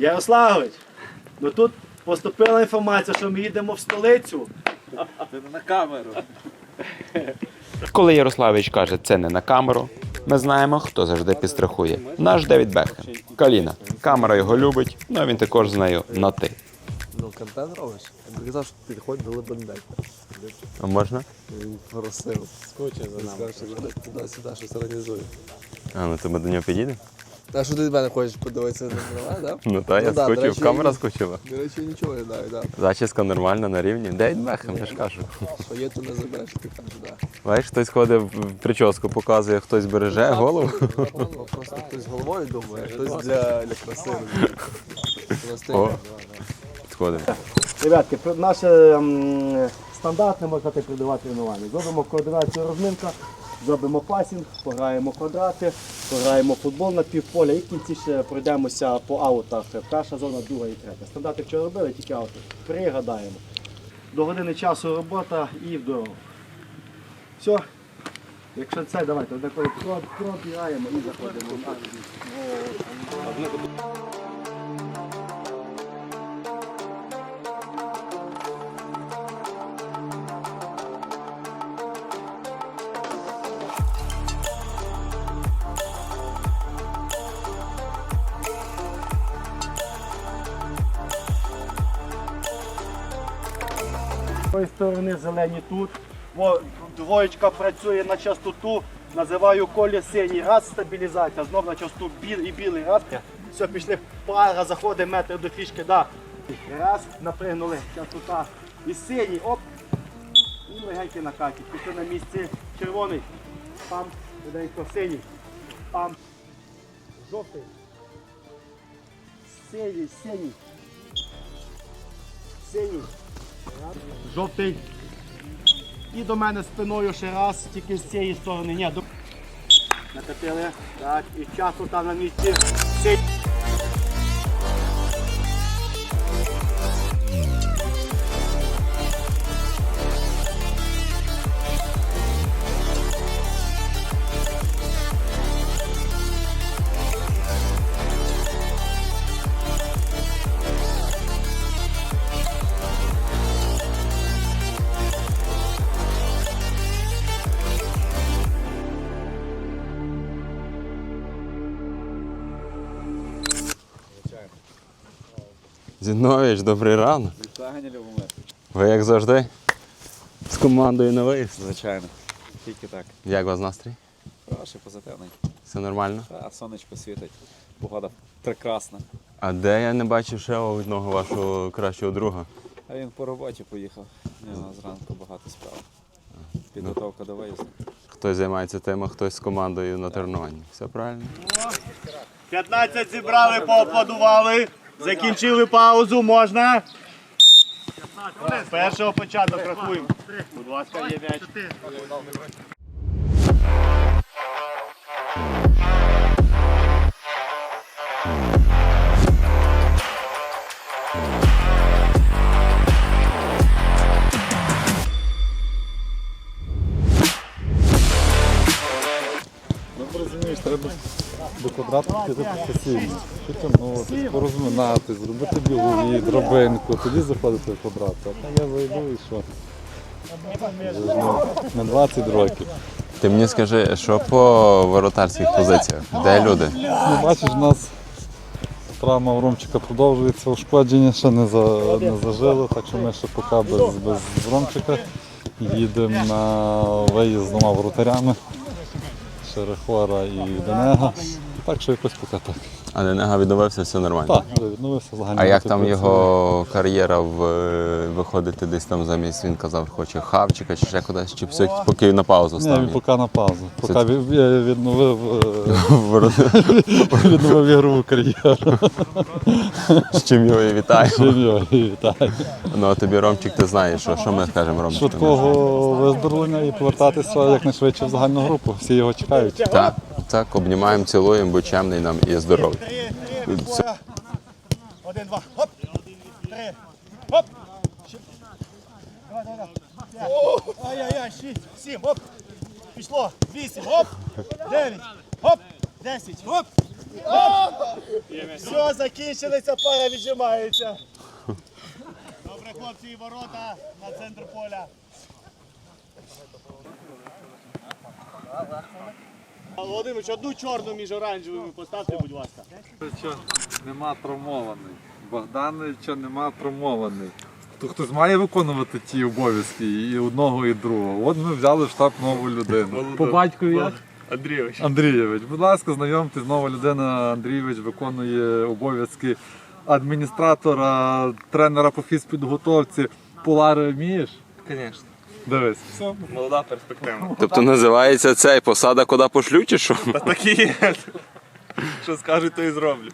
Ярославович, ну тут поступила інформація, що ми їдемо в столицю. На камеру. Коли Ярославич каже це не на камеру, ми знаємо, хто завжди підстрахує. Наш Девід Бекхем. Каліна. Камера його любить, ну а він також з нею на ти. Ну, контент робиш? Я б казав, що підходь до Лебендека. А можна? Він просив. Скоче за нами. Сказав, що туди-сюди щось організує. А ну то ми до нього підійдемо? А що ти до мене хочеш подивитися на права, так? Ну та я да, до скочив, речі, камера я- скочила. До речі, нічого не даю, так. Зачіска нормальна на рівні. Девід Бекхем, я ж кажу. Що є, то не забереш, ти кажеш, так. Бачиш, хтось ходить в прическу, показує, хтось береже голову. Ну, Просто хтось головою думає, хтось для, для краси. О. Підходимо. Ребятки, пр- наше м, стандартне можна так придавати тренування. Зробимо координацію розминка, зробимо пасінг, пограємо квадрати, пограємо футбол на півполя і в кінці ще пройдемося по аутах. Перша зона, друга і третя. Стандарти вчора робили, тільки аути. Пригадаємо. До години часу робота і в дорогу. Все. Якщо це, давайте однаково пробігаємо і заходимо. Тої сторони зелені тут. О, двоєчка працює на частоту. Називаю колі синій. Раз стабілізація, знов на частоту біл і білий раз. Все, пішли пара, заходить метр до фішки. Да. Раз, напригнули, частота. І синій, оп. І легенький накатик. Пішли на місці червоний. Пам, швиденько, синій. Пам. Жовтий. Синій, синій. Синій. Жовтий. І до мене спиною ще раз, тільки з цієї сторони. Ні, до... Накатили. Так, і часу там на місці. Зінович, добрий ранок. Вітання, Любомир. Ви як завжди? З командою на виїзд. Звичайно. Тільки так. Як у вас настрій? Хороший, позитивний. Все нормально? Та, сонечко світить. Погода прекрасна. А де я не бачив ще одного вашого кращого друга? А він по роботі поїхав. У нього зранку багато справ. Підготовка до виїзду. Хтось займається тим, а хтось з командою на тренуванні. Все правильно? 15 зібрали, поаплодували. Закінчили паузу, можна. З першого початок рахуємо. Будь ласка, є м'яч. Професійно. Потім ну, порозминати, зробити білові, дробинку, тоді заходити в квадрат. А там я зайду і що? На 20 років. Ти мені скажи, що по воротарських позиціях? Де люди? Ну, бачиш, у нас травма в Ромчика продовжується, ушкодження ще не, за, не зажило, так що ми ще поки без, без Ромчика їдемо на виїзд з двома воротарями. Шерехора і Денега. Так що якось поки так. А Денега відновився, все нормально. Так, відновився загальний. А як там його кар'єра в, виходити десь там замість, він казав, хоче хавчика чи ще кудись, чи все поки на паузу Ні, став? він поки на паузу. Поки Це- відновив, е, відновив ігрову кар'єру. З чим його і вітаю. Чим його і вітаю. Ну а тобі Ромчик, ти знаєш, що, що ми скажемо Ромчику? Швидкого виздоровлення і повертатися якнайшвидше в загальну групу. Всі його чекають. Так, так, обнімаємо, цілуємо, будь чемний нам і здоровий. Це- Один, два, хоп. Три, хоп. Давай, давай, давай. Ай-яй-яй, шість, сім, хоп. Пішло. Вісім, хоп. Дев'ять, хоп. Десять, хоп. Все, закінчилися, пара віджимається. Добре, хлопці, і ворота на центр поля. Володимирович, одну чорну між оранжевими поставте, будь ласка. Що нема травмований. Богдановича нема травмований. То хтось має виконувати ті обов'язки і одного, і другого. От ми взяли в штаб нову людину. По батькові як? Андрійович. Андрійович. Будь ласка, знайомтесь, нова людина Андрійович виконує обов'язки адміністратора, тренера по фізпідготовці. Полари вмієш? Звісно. Дивись. Все, Молода перспективна. Тобто називається цей посада, куди пошлю, чи що? Такі є. Що скажуть, то і зроблю.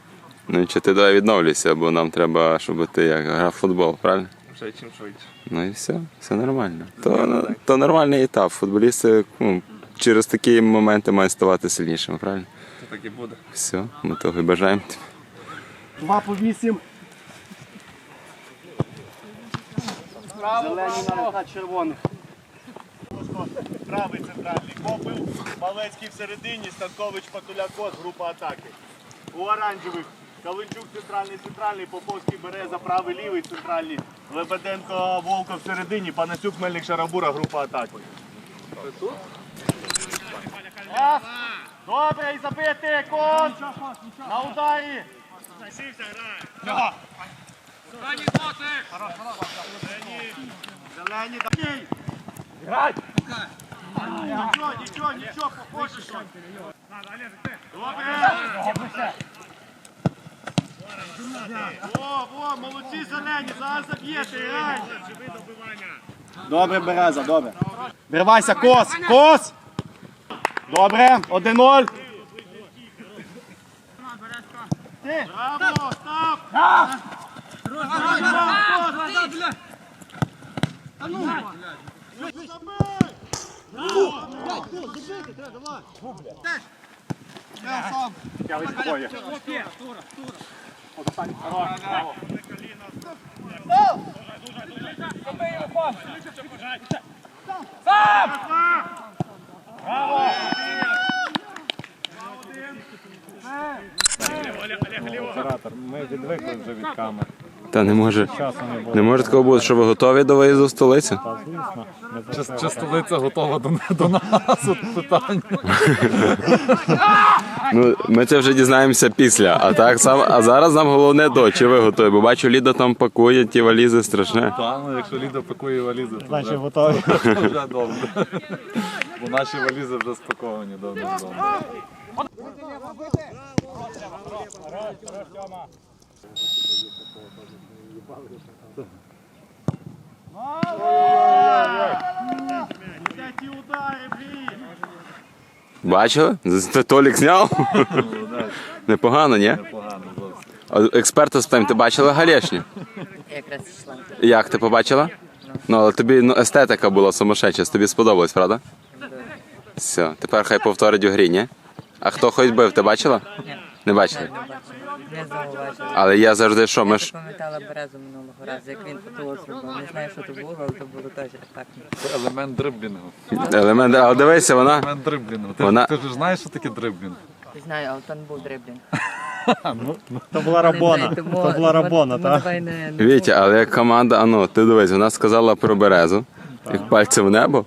Ну чи ти давай відновлюйся, бо нам треба, щоб ти як грав в футбол, правильно? Ще чим швидше. Ну і все, все нормально. То, то нормальний етап. Футболісти ну, через такі моменти мають ставати сильнішими, правильно? То так і буде. Все, ми того і бажаємо. тобі. Два по вісім. Зелені на, на червоних. Правий центральний копив, Малецький всередині, Станкович Патулякос, група атаки. У оранжевих Калинчук центральний, центральний, Поповський Береза, правий, лівий центральний, Лебеденко Волков всередині, Панасюк Мельник Шарабура, група атаки. Добре, і забити, кон! На ударі! Зелені, такий! Грай! Нічого, нічого, нічого, похоже, що. Добре! О, о, молодці зелені, зараз заб'єте, грай! Добре, Береза, добре. Вирвайся, кос, кос! Добре, 1-0. Браво, став! Я весь спокоє. Сам! Браво! Оператор, ми відвикли вже від камери. Та не може. Не може такого бути, що ви готові до виїзду в столицю? Чи, чи столиця готова до, до нас? От питання. Ну, ми це вже дізнаємося після. А так сам, а зараз нам головне до, чи ви готові? Бо бачу, Ліда там пакує ті валізи страшне. Та, ну, якщо Ліда пакує валізи, то Значить, вже, готові. то вже добре. Бо наші валізи вже спаковані ті удари, блін! Бачили? Толік зняв? Непогано, ні? Погано зовсім. Експерта спитаємо, ти бачила Галєшню? Якраз йшла. Як ти побачила? Ну, але тобі ну, естетика була сумасшедша, тобі сподобалось, правда? Все, тепер хай повторить у грі, ні? А хто хоч бив, ти бачила? Ні. Не бачила. Не зауважила. Але я завжди що, ми Я ж. пам'ятала березу минулого разу, як він фотограф зробив. Не знаю, що то було, але то було теж так. Це елемент дриблінгу. Елемент, а дивися, вона. Елемент дриблінгу. Ти, Вона- ти ж знаєш, що таке дриблінг? Не знаю, але то не був дриблінг. То була рабона. То була рабона, так? Вітя, але як команда, а ну, ти дивись, вона сказала про березу, як пальці в небо.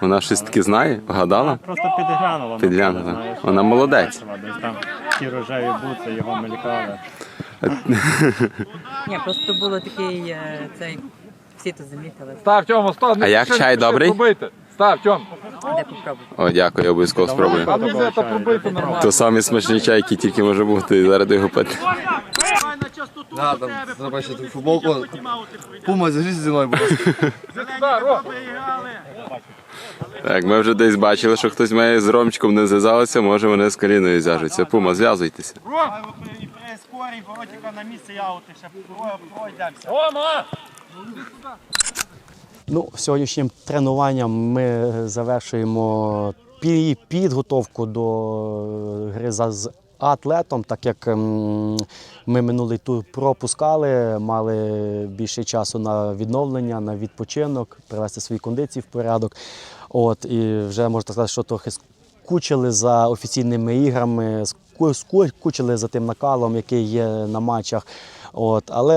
Вона щось таке знає, вгадала? Просто підглянула. Підглянула. Вона молодець. Десь там ті рожеві буци його мелькали. Ні, просто було такий е, цей. Всі то замітили. Став, Тьому, став. А як чай добрий? Став, Тьом. Де попробуй. О, дякую, я обов'язково спробую. Це пробити нормально. То самий смачний чай, який тільки може бути, і зараз його пити. Да, там, забачте ту футболку. Пума, зв'яжись зі мною, будь ласка. Так, ми вже десь бачили, що хтось має з Ромчиком не зв'язалися, може вони з Каріною зв'яжуться. Пума, зв'язуйтеся. Скорій, воротика на місце, я от ще пройдемося. Ну, сьогоднішнім тренуванням ми завершуємо підготовку до гри за- з атлетом, так як ем, ми минулий тур пропускали, мали більше часу на відновлення, на відпочинок, привести свої кондиції в порядок. От, і вже можна сказати, що трохи скучили за офіційними іграми, скучили за тим накалом, який є на матчах. От, але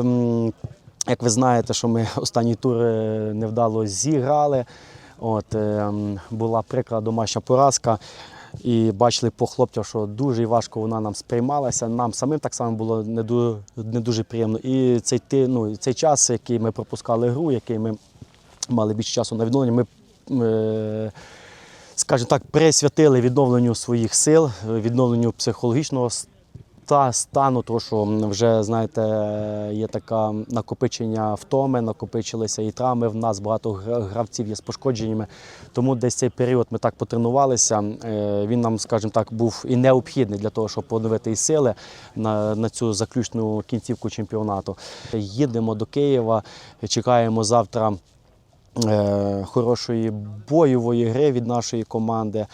ем, як ви знаєте, що ми останній тур невдало зіграли. От, ем, була прикра домашня поразка. І бачили по хлопцям, що дуже важко вона нам сприймалася. Нам самим так само було не дуже, не дуже приємно. І цей, ну, цей час, який ми пропускали гру, який ми мали більше часу на відновлення, ми, е, скажімо так, присвятили відновленню своїх сил, відновленню психологічного та стану, тому що вже знаєте, є таке накопичення втоми, накопичилися і травми. В нас багато гравців є з пошкодженнями. Тому десь цей період ми так потренувалися. Е, Він нам, скажімо так, був і необхідний для того, щоб поновити і сили на, на цю заключну кінцівку чемпіонату. Їдемо до Києва, чекаємо завтра хорошої бойової гри від нашої команди.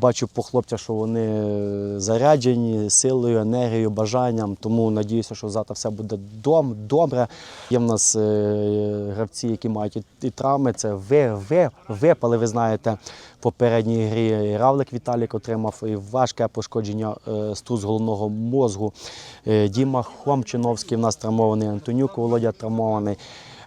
Бачу по хлопцях, що вони е, заряджені силою, енергією, бажанням. Тому надіюся, що завтра все буде дом, добре. Є в нас е, гравці, які мають і, травми. Це ви, ви, випали, ви знаєте, в попередній грі Равлик Віталік отримав і важке пошкодження е, струс головного мозку. Е, Діма Хомчиновський в нас травмований, Антонюк Володя травмований.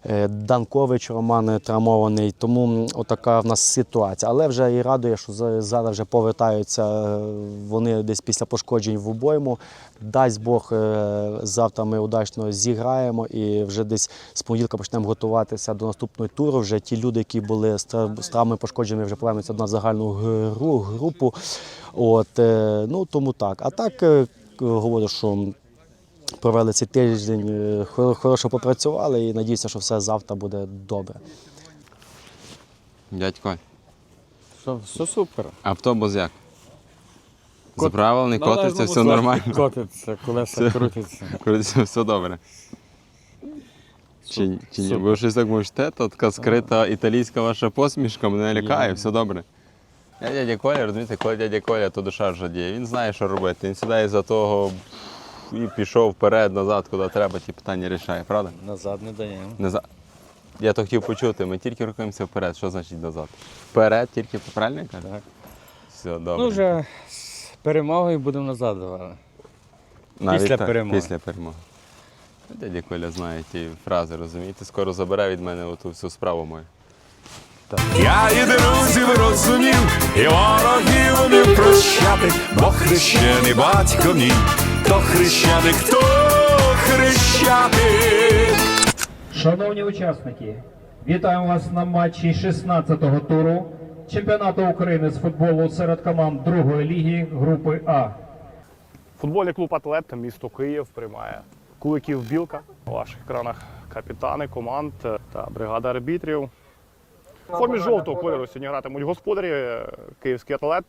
Е, Данкович Роман травмований, тому отака в нас ситуація. Але вже і радує, що за- зараз вже повертаються е, вони десь після пошкоджень в обойму. Дасть Бог, е, завтра ми удачно зіграємо і вже десь з понеділка почнемо готуватися до наступного туру. Вже ті люди, які були з тра- з травмами пошкодженими, вже повернуться в загальну гру, групу. От, ну, тому так. А так говорю, що провели цей тиждень, е, хорошо попрацювали і надіюся, що все завтра буде добре. Дядько, Що, все супер. автобус як? Заправлений, котиться, все нормально. Котиться, колеса крутяться. Коротше, все добре. Чи, чи ні? Бо щось так можеш, те, то така скрита італійська ваша посмішка мене лякає, все добре. Я дядя Коля, розумієте, коли дядя Коля, то душа жадіє. Він знає, що робити. Він сідає за того і пішов вперед, назад, куди треба, ті питання рішає, правда? Назад не даємо. Назад. Я то хотів почути, ми тільки рухаємося вперед. Що значить назад? Вперед, тільки правильно я кажу? Так. Все добре. Ну вже з перемогою будемо назад давати. Навіть після так, перемоги. Після перемоги. Ну, Дядя Коля знає ті фрази, розумієте? Скоро забере від мене оту всю справу мою. Я і друзів розумів, і ворогів умів прощати, бо хрещений батько мій, то хрещений, хто хрещати. Шановні учасники, вітаємо вас на матчі 16-го туру чемпіонату України з футболу серед команд другої ліги групи А. Футбольний клуб Атлет, місто Київ приймає Куликів Білка. На ваших екранах капітани команд та бригада арбітрів. В формі жовтого кольору сьогодні гратимуть господарі. Київський атлет.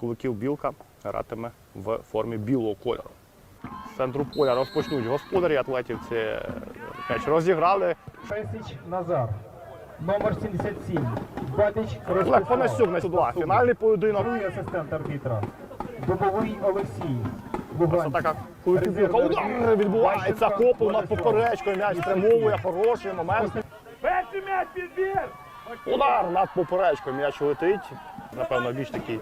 Куликів Білка гратиме в формі білого кольору. З центру поля розпочнуть господарі атлетівці. М'яч розіграли. Песіч Назар, номер 77. Батич Олег Панасюк на 2. Фінальний поєдинок. Другий асистент арбітра. Дубовий Олексій. Куликів Удар відбувається. Копу над поперечкою. М'яч спрямовує. Хороший момент. Перший м'яч підбір! Удар над поперечкою. М'яч летить. Напевно, більш такий.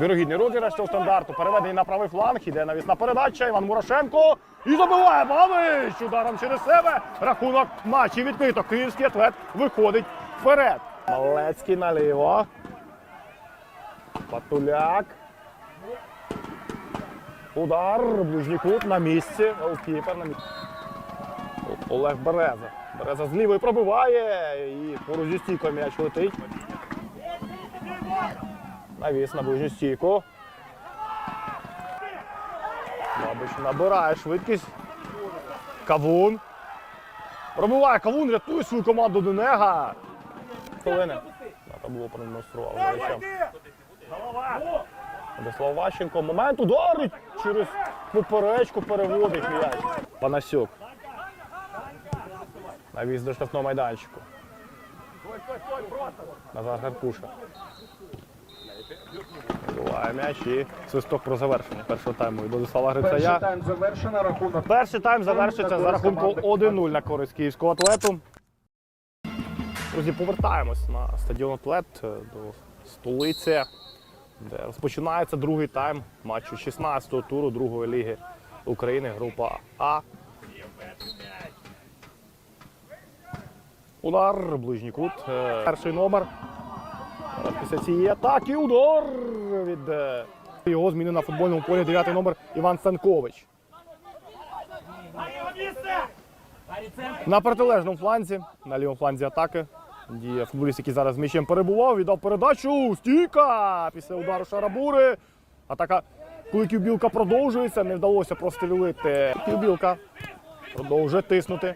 Вірогідний розіграш цього стандарту. Переведений на правий фланг. Іде навісна передача. Іван Мурошенко. І забиває Бабич. Ударом через себе. Рахунок матчі відкрито. Київський атлет виходить вперед. Малецький наліво. Патуляк. Удар, ближній кут на місці. Голкіпер на місці. Олег Береза. Береза з лівої пробиває і поруч зі стійкою м'яч летить. Навіс на ближню стійку. Бабич набирає швидкість. Кавун. Пробиває Кавун, рятує свою команду Денега. Хвилини. Треба було продемонстрував. Владислав Ващенко. Момент ударить через поперечку переводить м'яч. Панасюк. Навіс до штрафного майданчику. Назар Гаркуша. Буває м'яч і свисток про завершення першого тайму від Владислава Перший Грицая. тайм завершено. Рахунок Перший тайм завершиться за рахунком 1-0 на користь київського атлету. Друзі, повертаємось на стадіон Атлет до столиці де розпочинається другий тайм матчу 16-го туру другої ліги України, група А. Удар, ближній кут. Е, Перший номер. Зараз Після цієї атаки удар від е, його зміни на футбольному полі. Дев'ятий номер Іван Станкович. На протилежному фланзі, на лівому фланзі атаки. Діє футболіст, який зараз з м'ячем перебував, віддав передачу. Стійка! Після удару Шарабури. Атака Куликів Білка продовжується. Не вдалося прострілити. Куликів Білка продовжує тиснути.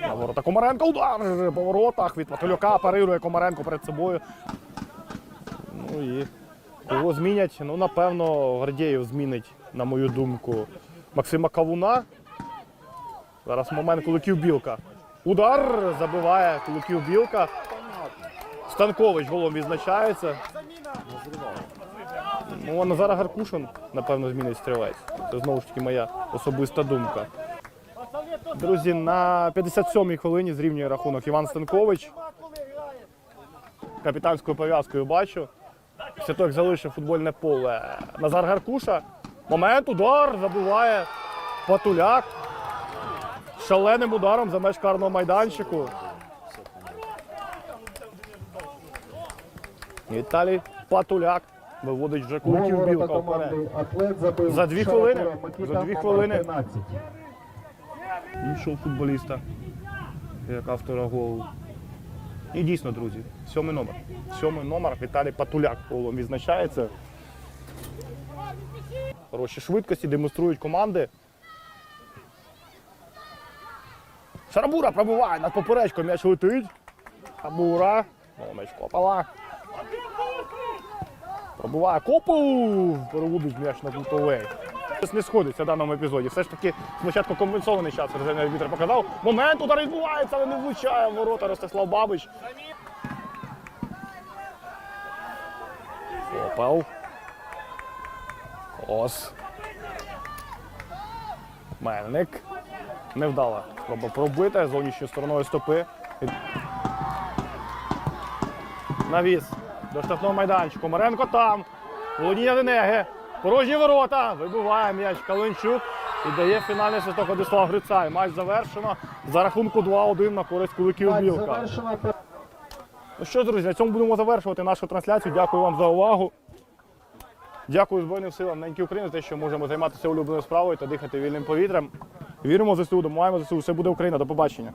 На ворота Комаренко удар по воротах від Патулюка парирує Комаренко перед собою. Ну і кого змінять? Ну, напевно, Гордєєв змінить, на мою думку, Максима Кавуна. Зараз момент Куликів Білка. Удар забиває Куликів Білка. Станкович голом відзначається. Ну, а Назар Гаркушин, напевно, змінить стрілець. Це знову ж таки моя особиста думка. Друзі, на 57-й хвилині зрівнює рахунок Іван Станкович. Капітанською пов'язкою бачу. Після того, як залишив футбольне поле Назар Гаркуша. Момент, удар, забиває Патуляк. Шаленим ударом за меж карного майданчику. Віталій Патуляк виводить вже куликів білка вперед. За дві хвилини. За дві хвилини іншого футболіста, як автора голу. І дійсно, друзі, сьомий номер. Сьомий номер Віталій Патуляк голом відзначається. Хороші швидкості демонструють команди. Шарабура пробиває над поперечкою, м'яч летить. Шарабура. М'яч копала. Пробиває копу. Переводить м'яч на кутовий. Не сходиться в даному епізоді. Все ж таки спочатку компенсований час резервний арбітр показав. Момент удар відбувається, але не влучає в ворота Ростислав Бабич. Опав. Ос. Мельник. Невдала. Спроба пробити зовнішньою стороною стопи. Навіс. До штрафного майданчику. Маренко там. Володіння Денеги. Порожні ворота. Вибиває м'яч Калинчук. І дає фінальний свисток Владислав Грицай. Матч завершено за рахунку 2-1 на користь куликів Білка. Ну що, друзі, на цьому будемо завершувати нашу трансляцію. Дякую вам за увагу. Дякую Збройним силам неньки України за те, що можемо займатися улюбленою справою та дихати вільним повітрям. Віримо в ЗСУ, домагаємо ЗСУ. Все буде Україна. До побачення.